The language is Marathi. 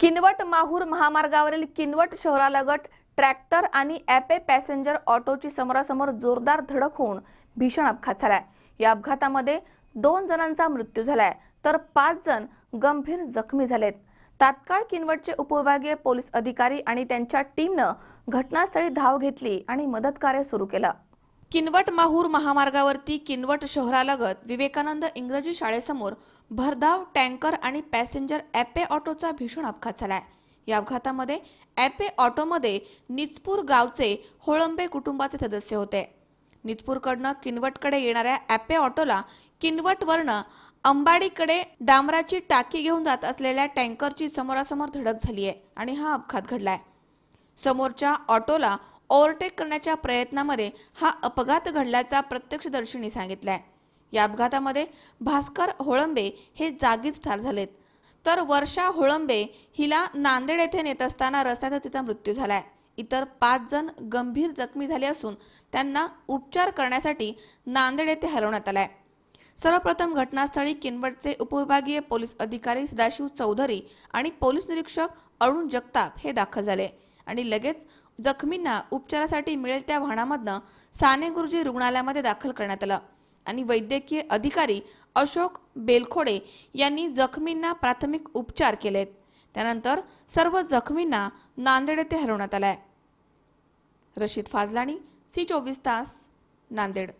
किनवट माहूर महामार्गावरील किनवट शहरालगत ट्रॅक्टर आणि ॲपे पॅसेंजर ऑटोची समोरासमोर जोरदार धडक होऊन भीषण अपघात झालाय. या अपघातामध्ये दोन जणांचा मृत्यू झालाय तर पाच जण गंभीर जखमी झालेत. तात्काळ किनवटचे उपविभागीय पोलीस अधिकारी आणि त्यांच्या टीमनं घटनास्थळी धाव घेतली आणि मदतकार्य सुरू केलं. किनवट माहूर महामार्गावरती किनवट शहरालगत विवेकानंद इंग्रजी शाळेसमोर भरधाव टँकर आणि पॅसेंजर ॲपे ऑटोचा भीषण अपघात झालाय. या अपघातामध्ये ॲपे ऑटोमध्ये निचपूर गावचे होळंबे कुटुंबाचे सदस्य होते. निचपूरकडनं किनवटकडे येणाऱ्या ॲपे ऑटोला किनवटवरनं अंबाडीकडे डांबराची टाकी घेऊन जात असलेल्या टँकरची समोरासमोर धडक झाली आहे आणि हा अपघात घडलाय. समोरच्या ऑटोला ओव्हरटेक करण्याच्या प्रयत्नामध्ये हा अपघात घडल्याचा प्रत्यक्षदर्शींनी आहे या अपघातामध्ये भास्कर होळंबे हे जागीच ठार झालेत. तर वर्षा होळंबे हिला नांदेड येथे नेत असताना रस्त्यात तिचा मृत्यू झालाय. इतर पाच जण गंभीर जखमी झाले असून त्यांना उपचार करण्यासाठी नांदेड येथे हलवण्यात आलाय. सर्वप्रथम घटनास्थळी किनवटचे उपविभागीय पोलीस अधिकारी सदाशिव चौधरी आणि पोलीस निरीक्षक अरुण जगताप हे दाखल झाले. आणि लगेच जखमींना उपचारासाठी मिळेल त्या वाहनामधनं साने गुरुजी रुग्णालयामध्ये दाखल करण्यात आलं. आणि वैद्यकीय अधिकारी अशोक बेलखोडे यांनी जखमींना प्राथमिक उपचार केलेत. त्यानंतर सर्व जखमींना नांदेड येथे हलवण्यात आलाय. रशीद फाजलाणी सी चोवीस तास नांदेड.